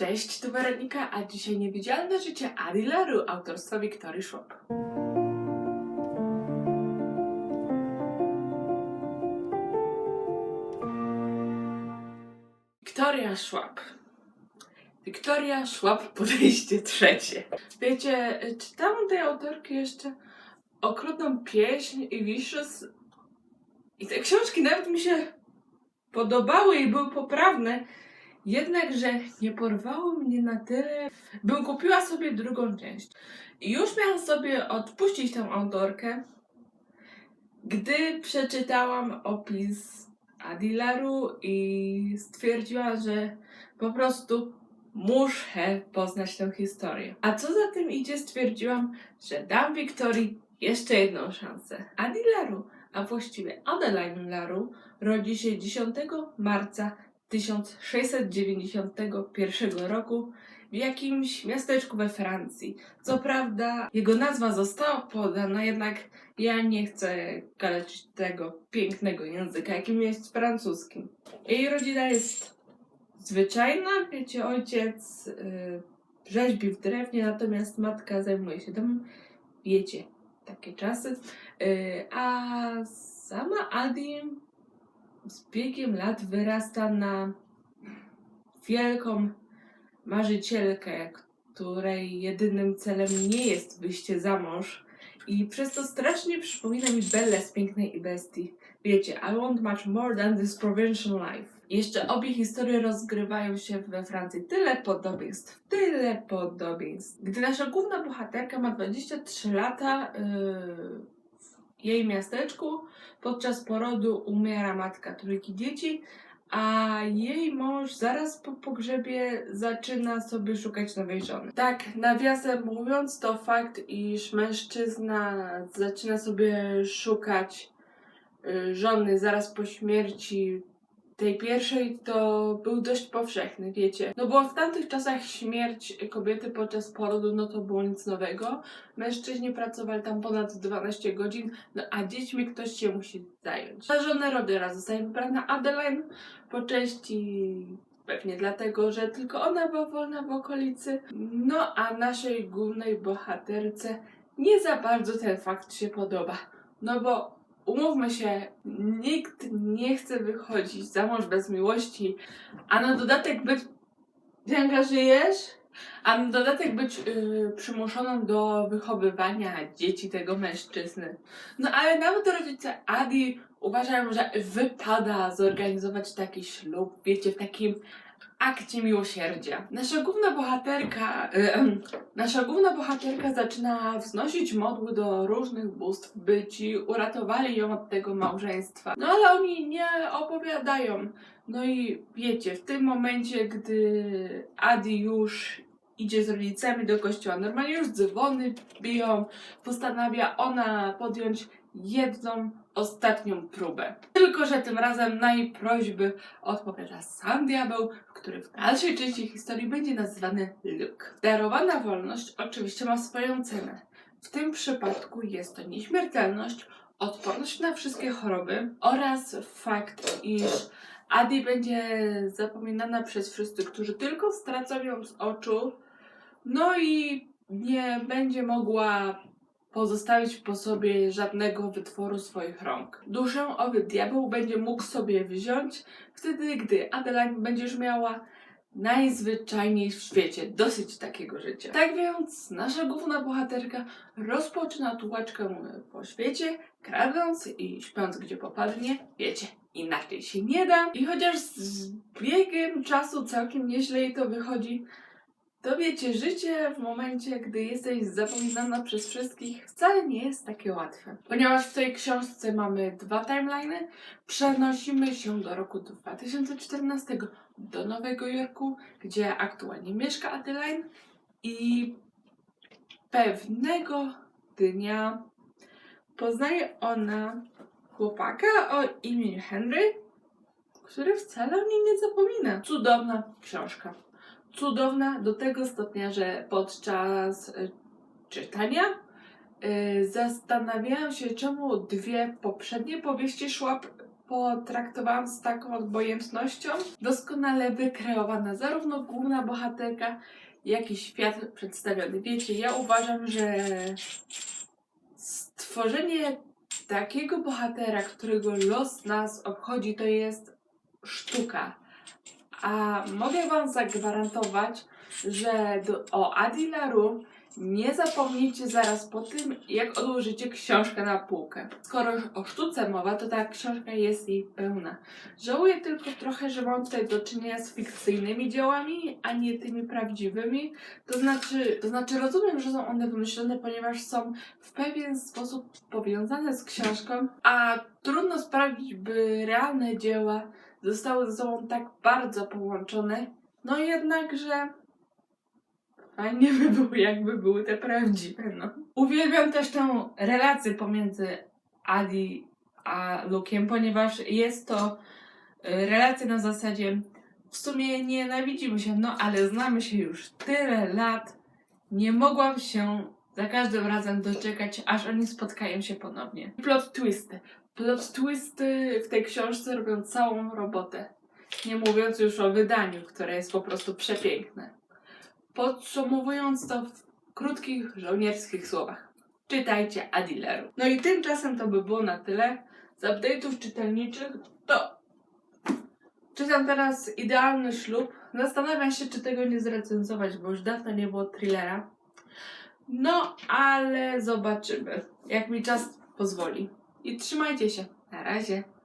Cześć, tu Weronika, a dzisiaj niewidzialne życie Adilaru autorstwa Wiktorii Szłop. Wiktoria Szłap. Wiktoria Szłap, podejście trzecie. Wiecie, czytałam tej autorki jeszcze Okrutną pieśń i Vicious i te książki nawet mi się podobały i były poprawne, jednakże nie porwało mnie na tyle, bym kupiła sobie drugą część. I już miałam sobie odpuścić tę autorkę, gdy przeczytałam opis Adilaru i stwierdziłam, że po prostu muszę poznać tę historię. A co za tym idzie, stwierdziłam, że dam Wiktorii jeszcze jedną szansę. Adilaru, a właściwie Adeline Laru, rodzi się 10 marca 1691 roku w jakimś miasteczku we Francji. Co prawda, jego nazwa została podana, jednak ja nie chcę kaleczyć tego pięknego języka, jakim jest francuski. Jej rodzina jest zwyczajna, wiecie, ojciec yy, rzeźbi w drewnie, natomiast matka zajmuje się domem. Wiecie, takie czasy. Yy, a sama Adi z biegiem lat wyrasta na wielką marzycielkę, której jedynym celem nie jest wyjście za mąż. I przez to strasznie przypomina mi Belle z Pięknej i Bestii. Wiecie, I want much more than this provincial life. Jeszcze obie historie rozgrywają się we Francji. Tyle podobieństw, tyle podobieństw. Gdy nasza główna bohaterka ma 23 lata, yy, jej miasteczku podczas porodu umiera matka trójki dzieci, a jej mąż zaraz po pogrzebie zaczyna sobie szukać nowej żony. Tak, nawiasem mówiąc, to fakt, iż mężczyzna zaczyna sobie szukać y, żony zaraz po śmierci tej pierwszej, to był dość powszechny, wiecie. No bo w tamtych czasach śmierć kobiety podczas porodu, no to było nic nowego. Mężczyźni pracowali tam ponad 12 godzin, no a dziećmi ktoś się musi zająć. Na żonę Rodera zostaje wybrana Adeline, po części pewnie dlatego, że tylko ona była wolna w okolicy. No a naszej głównej bohaterce nie za bardzo ten fakt się podoba. No bo umówmy się, nikt nie chce wychodzić za mąż bez miłości, a na dodatek być. Janka, żyjesz? A na dodatek być yy, przymuszoną do wychowywania dzieci tego mężczyzny. No ale nawet rodzice Adi uważają, że wypada zorganizować taki ślub, wiecie, w takim akcie miłosierdzia. Nasza główna bohaterka, em, nasza główna bohaterka zaczyna wznosić modły do różnych bóstw, by ci uratowali ją od tego małżeństwa. No ale oni nie opowiadają. No i wiecie, w tym momencie, gdy Adi już idzie z rodzicami do kościoła, normalnie już dzwony biją, postanawia ona podjąć jedną ostatnią próbę. Tylko, że tym razem na jej prośby odpowiada sam diabeł, który w dalszej części historii będzie nazywany Luke. Darowana wolność oczywiście ma swoją cenę. W tym przypadku jest to nieśmiertelność, odporność na wszystkie choroby oraz fakt, iż Adi będzie zapominana przez wszyscy, którzy tylko stracą ją z oczu, no i nie będzie mogła pozostawić po sobie żadnego wytworu swoich rąk. Duszę owy diabeł będzie mógł sobie wziąć wtedy, gdy Adeline będzie już miała najzwyczajniej w świecie dosyć takiego życia. Tak więc nasza główna bohaterka rozpoczyna tułaczkę po świecie, kradąc i śpiąc gdzie popadnie. Wiecie, inaczej się nie da. I chociaż z biegiem czasu całkiem nieźle jej to wychodzi, to wiecie, życie w momencie, gdy jesteś zapominana przez wszystkich, wcale nie jest takie łatwe. Ponieważ w tej książce mamy dwa timeliny, przenosimy się do roku 2014, do Nowego Jorku, gdzie aktualnie mieszka Adeline i pewnego dnia poznaje ona chłopaka o imieniu Henry, który wcale o niej nie zapomina. Cudowna książka cudowna do tego stopnia, że podczas y, czytania y, zastanawiałam się, czemu dwie poprzednie powieści Szłap potraktowałam z taką obojętnością. Doskonale wykreowana zarówno główna bohaterka, jak i świat przedstawiony. Wiecie, ja uważam, że stworzenie takiego bohatera, którego los nas obchodzi, to jest sztuka. A mogę Wam zagwarantować, że do, o Adilaru nie zapomnijcie zaraz po tym, jak odłożycie książkę na półkę. Skoro o sztuce mowa, to ta książka jest jej pełna. Żałuję tylko trochę, że mam tutaj do czynienia z fikcyjnymi dziełami, a nie tymi prawdziwymi. To znaczy, to znaczy rozumiem, że są one wymyślone, ponieważ są w pewien sposób powiązane z książką, a trudno sprawić, by realne dzieła zostały ze sobą tak bardzo połączone. No jednakże fajnie by było, jakby były te prawdziwe, no. Uwielbiam też tę relację pomiędzy Adi a Luke'iem, ponieważ jest to y, relacja na zasadzie w sumie nienawidzimy się, no ale znamy się już tyle lat. Nie mogłam się za każdym razem doczekać, aż oni spotkają się ponownie. Plot twisty. Plot twisty w tej książce robią całą robotę. Nie mówiąc już o wydaniu, które jest po prostu przepiękne. Podsumowując to w krótkich żołnierskich słowach. Czytajcie Adileru. No i tymczasem to by było na tyle. Z update'ów czytelniczych to czytam teraz Idealny ślub. Zastanawiam się, czy tego nie zrecenzować, bo już dawno nie było thrillera. No, ale zobaczymy, jak mi czas pozwoli. I trzymajcie się. Na razie.